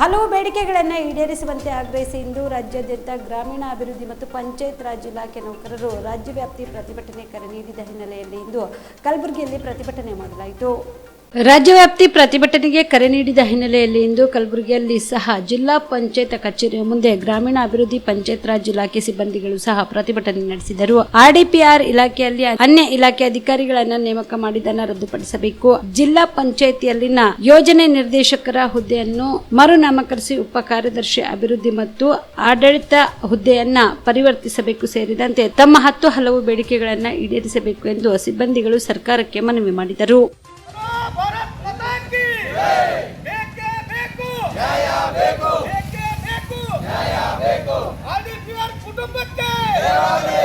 ಹಲವು ಬೇಡಿಕೆಗಳನ್ನು ಈಡೇರಿಸುವಂತೆ ಆಗ್ರಹಿಸಿ ಇಂದು ರಾಜ್ಯಾದ್ಯಂತ ಗ್ರಾಮೀಣ ಅಭಿವೃದ್ಧಿ ಮತ್ತು ಪಂಚಾಯತ್ ರಾಜ್ ಇಲಾಖೆ ನೌಕರರು ರಾಜ್ಯವ್ಯಾಪ್ತಿ ಪ್ರತಿಭಟನೆ ಕರೆ ನೀಡಿದ ಹಿನ್ನೆಲೆಯಲ್ಲಿ ಇಂದು ಕಲಬುರಗಿಯಲ್ಲಿ ಪ್ರತಿಭಟನೆ ಮಾಡಲಾಯಿತು. ರಾಜ್ಯವ್ಯಾಪ್ತಿ ಪ್ರತಿಭಟನೆಗೆ ಕರೆ ನೀಡಿದ ಹಿನ್ನೆಲೆಯಲ್ಲಿ ಇಂದು ಕಲಬುರಗಿಯಲ್ಲಿ ಸಹ ಜಿಲ್ಲಾ ಪಂಚಾಯತ್ ಕಚೇರಿಯ ಮುಂದೆ ಗ್ರಾಮೀಣ ಅಭಿವೃದ್ಧಿ ಪಂಚಾಯತ್ ರಾಜ್ ಇಲಾಖೆ ಸಿಬ್ಬಂದಿಗಳು ಸಹ ಪ್ರತಿಭಟನೆ ನಡೆಸಿದರು. ಆರ್ಡಿಪಿಆರ್ ಇಲಾಖೆಯಲ್ಲಿ ಅನ್ಯ ಇಲಾಖೆ ಅಧಿಕಾರಿಗಳನ್ನ ನೇಮಕ ಮಾಡಿದ್ದನ್ನು ರದ್ದುಪಡಿಸಬೇಕು. ಜಿಲ್ಲಾ ಪಂಚಾಯತಿಯಲ್ಲಿನ ಯೋಜನೆ ನಿರ್ದೇಶಕರ ಹುದ್ದೆಯನ್ನು ಮರು ನಾಮಕರಿಸಿ ಉಪ ಕಾರ್ಯದರ್ಶಿ ಅಭಿವೃದ್ಧಿ ಮತ್ತು ಆಡಳಿತ ಹುದ್ದೆಯನ್ನ ಪರಿವರ್ತಿಸಬೇಕು ಸೇರಿದಂತೆ ತಮ್ಮ ಹತ್ತು ಹಲವು ಬೇಡಿಕೆಗಳನ್ನು ಈಡೇರಿಸಬೇಕು ಎಂದು ಸಿಬ್ಬಂದಿಗಳು ಸರ್ಕಾರಕ್ಕೆ ಮನವಿ ಮಾಡಿದರು. ಆರ್ಡಿಪಿಆರ್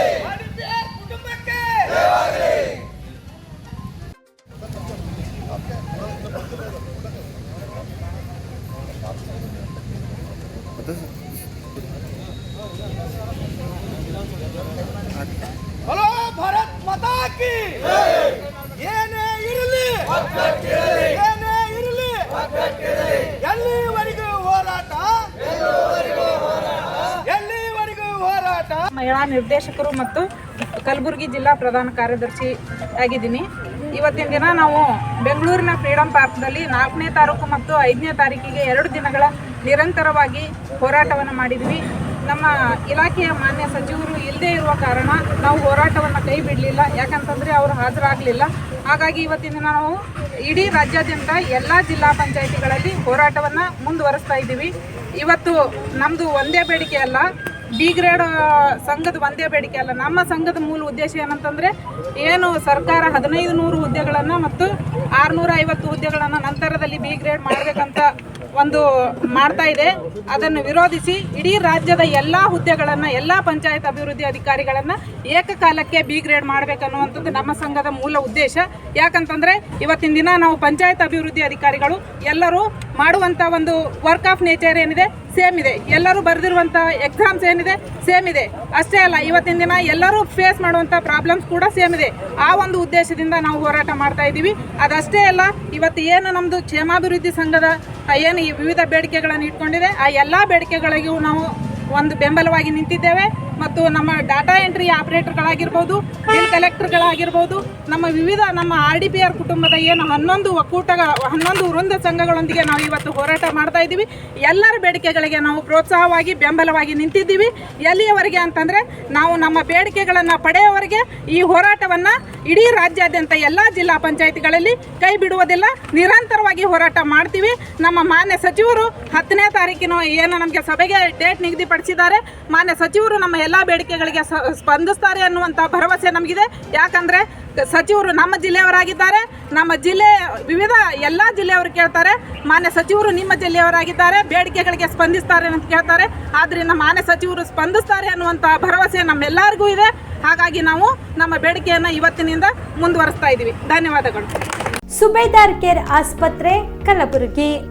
ಮಹಿಳಾ ನಿರ್ದೇಶಕರು ಮತ್ತು ಕಲಬುರಗಿ ಜಿಲ್ಲಾ ಪ್ರಧಾನ ಕಾರ್ಯದರ್ಶಿ ಆಗಿದ್ದೀನಿ. ಇವತ್ತಿನ ದಿನ ನಾವು ಬೆಂಗಳೂರಿನ ಫ್ರೀಡಂ ಪಾರ್ಕ್ನಲ್ಲಿ ನಾಲ್ಕನೇ ತಾರೀಕು ಮತ್ತು ಐದನೇ ತಾರೀಕಿಗೆ ಎರಡು ದಿನಗಳ ನಿರಂತರವಾಗಿ ಹೋರಾಟವನ್ನು ಮಾಡಿದ್ವಿ. ನಮ್ಮ ಇಲಾಖೆಯ ಮಾನ್ಯ ಸಚಿವರು ಇಲ್ಲದೇ ಇರುವ ಕಾರಣ ನಾವು ಹೋರಾಟವನ್ನು ಕೈ ಬಿಡಲಿಲ್ಲ. ಯಾಕಂತಂದರೆ ಅವರು ಹಾಜರಾಗಲಿಲ್ಲ. ಹಾಗಾಗಿ ಇವತ್ತಿನ ದಿನ ನಾವು ಇಡೀ ರಾಜ್ಯಾದ್ಯಂತ ಎಲ್ಲ ಜಿಲ್ಲಾ ಪಂಚಾಯಿತಿಗಳಲ್ಲಿ ಹೋರಾಟವನ್ನು ಮುಂದುವರಿಸ್ತಾ ಇದ್ದೀವಿ. ಇವತ್ತು ನಮ್ಮದು ಒಂದೇ ಬೇಡಿಕೆ ಅಲ್ಲ ಬಿ ಗ್ರೇಡ್ ಸಂಘದ ಒಂದೇ ಬೇಡಿಕೆ ಅಲ್ಲ. ನಮ್ಮ ಸಂಘದ ಮೂಲ ಉದ್ದೇಶ ಏನಂತಂದರೆ ಏನು ಸರ್ಕಾರ ಹದಿನೈದು ನೂರು ಹುದ್ದೆಗಳನ್ನು ಮತ್ತು ಆರುನೂರ ಐವತ್ತು ಹುದ್ದೆಗಳನ್ನು ನಂತರದಲ್ಲಿ ಬಿ ಗ್ರೇಡ್ ಮಾಡಬೇಕಂತ ಒಂದು ಮಾಡ್ತಾ ಇದೆ. ಅದನ್ನು ವಿರೋಧಿಸಿ ಇಡೀ ರಾಜ್ಯದ ಎಲ್ಲ ಹುದ್ದೆಗಳನ್ನು, ಎಲ್ಲ ಪಂಚಾಯತ್ ಅಭಿವೃದ್ಧಿ ಅಧಿಕಾರಿಗಳನ್ನು ಏಕಕಾಲಕ್ಕೆ ಬಿ ಗ್ರೇಡ್ ಮಾಡಬೇಕನ್ನುವಂಥದ್ದು ನಮ್ಮ ಸಂಘದ ಮೂಲ ಉದ್ದೇಶ. ಯಾಕಂತಂದರೆ ಇವತ್ತಿನ ದಿನ ನಾವು ಪಂಚಾಯತ್ ಅಭಿವೃದ್ಧಿ ಅಧಿಕಾರಿಗಳು ಎಲ್ಲರೂ ಮಾಡುವಂಥ ಒಂದು ವರ್ಕ್ ಆಫ್ ನೇಚರ್ ಏನಿದೆ. ಸೇಮ್ ಇದೆ. ಎಲ್ಲರೂ ಬರೆದಿರುವಂಥ ಎಕ್ಸಾಮ್ಸ್ ಏನಿದೆ, ಸೇಮ್ ಇದೆ. ಅಷ್ಟೇ ಅಲ್ಲ, ಇವತ್ತಿನ ದಿನ ಎಲ್ಲರೂ ಫೇಸ್ ಮಾಡುವಂಥ ಪ್ರಾಬ್ಲಮ್ಸ್ ಕೂಡ ಸೇಮ್ ಇದೆ. ಆ ಒಂದು ಉದ್ದೇಶದಿಂದ ನಾವು ಹೋರಾಟ ಮಾಡ್ತಾ ಇದ್ದೀವಿ. ಅದಷ್ಟೇ ಅಲ್ಲ, ಇವತ್ತು ಏನು ನಮ್ಮದು ಕ್ಷೇಮಾಭಿವೃದ್ಧಿ ಸಂಘದ ಏನು ಈ ವಿವಿಧ ಬೇಡಿಕೆಗಳನ್ನು ಇಟ್ಕೊಂಡಿದೆ, ಆ ಎಲ್ಲ ಬೇಡಿಕೆಗಳಿಗೂ ನಾವು ಒಂದು ಬೆಂಬಲವಾಗಿ ನಿಂತಿದ್ದೇವೆ. ಮತ್ತು ನಮ್ಮ ಡಾಟಾ ಎಂಟ್ರಿ ಆಪರೇಟರ್ಗಳಾಗಿರ್ಬೋದು ಬಿಲ್ ಕಲೆಕ್ಟರ್ಗಳಾಗಿರ್ಬೋದು ನಮ್ಮ ವಿವಿಧ ನಮ್ಮ ಆರ್ ಡಿ ಪಿ ಆರ್ ಕುಟುಂಬದ ಏನು ಹನ್ನೊಂದು ಒಕ್ಕೂಟ ಹನ್ನೊಂದು ವೃಂದ ಸಂಘಗಳೊಂದಿಗೆ ನಾವು ಇವತ್ತು ಹೋರಾಟ ಮಾಡ್ತಾ ಇದ್ದೀವಿ. ಎಲ್ಲರ ಬೇಡಿಕೆಗಳಿಗೆ ನಾವು ಪ್ರೋತ್ಸಾಹವಾಗಿ, ಬೆಂಬಲವಾಗಿ ನಿಂತಿದ್ದೀವಿ. ಎಲ್ಲಿಯವರೆಗೆ ಅಂತಂದರೆ, ನಾವು ನಮ್ಮ ಬೇಡಿಕೆಗಳನ್ನು ಪಡೆಯುವವರೆಗೆ ಈ ಹೋರಾಟವನ್ನು ಇಡೀ ರಾಜ್ಯಾದ್ಯಂತ ಎಲ್ಲ ಜಿಲ್ಲಾ ಪಂಚಾಯಿತಿಗಳಲ್ಲಿ ಕೈ ಬಿಡುವುದಿಲ್ಲ. ನಿರಂತರವಾಗಿ ಹೋರಾಟ ಮಾಡ್ತೀವಿ. ನಮ್ಮ ಮಾನ್ಯ ಸಚಿವರು ಹತ್ತನೇ ತಾರೀಕಿನ ಏನು ನಮಗೆ ಸಭೆಗೆ ಡೇಟ್ ನಿಗದಿಪಡಿಸಿದ್ದಾರೆ. ಮಾನ್ಯ ಸಚಿವರು ನಮ್ಮ ಎಲ್ಲ ಬೇಡಿಕೆಗಳಿಗೆ ಸ- ಸ್ಪಂದಿಸ್ತಾರೆ ಅನ್ನುವಂಥ ಭರವಸೆ ನಮಗಿದೆ. ಯಾಕಂದರೆ ಸಚಿವರು ನಮ್ಮ ಜಿಲ್ಲೆಯವರಾಗಿದ್ದಾರೆ. ನಮ್ಮ ಜಿಲ್ಲೆ, ವಿವಿಧ ಎಲ್ಲ ಜಿಲ್ಲೆಯವರು ಕೇಳ್ತಾರೆ. ಮಾನ್ಯ ಸಚಿವರು ನಿಮ್ಮ ಜಿಲ್ಲೆಯವರಾಗಿದ್ದಾರೆ. ಬೇಡಿಕೆಗಳಿಗೆ ಸ್ಪಂದಿಸ್ತಾರೆ ಅಂತ ಕೇಳ್ತಾರೆ. ಆದ್ದರಿಂದ ಮಾನ್ಯ ಸಚಿವರು ಸ್ಪಂದಿಸ್ತಾರೆ ಅನ್ನುವಂಥ ಭರವಸೆ ನಮ್ಮೆಲ್ಲರಿಗೂ ಇದೆ. ಹಾಗಾಗಿ ನಾವು ನಮ್ಮ ಬೇಡಿಕೆಯನ್ನು ಇವತ್ತಿನಿಂದ ಮುಂದುವರಿಸ್ತಾ ಇದ್ದೀವಿ. ಧನ್ಯವಾದಗಳು. ಸುಬೇದಾರ್ ಕೇರ್ ಆಸ್ಪತ್ರೆ, Kalaburagi.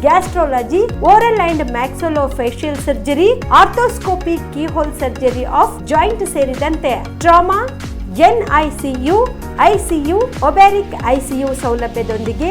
gastrology oral and maxillofacial surgery arthroscopy keyhole surgery of joint ಸೇರಿದಂತೆ. Trauma NICU ICU obstetric ICU ಸೌಲಭ್ಯದೊಂದಿಗೆ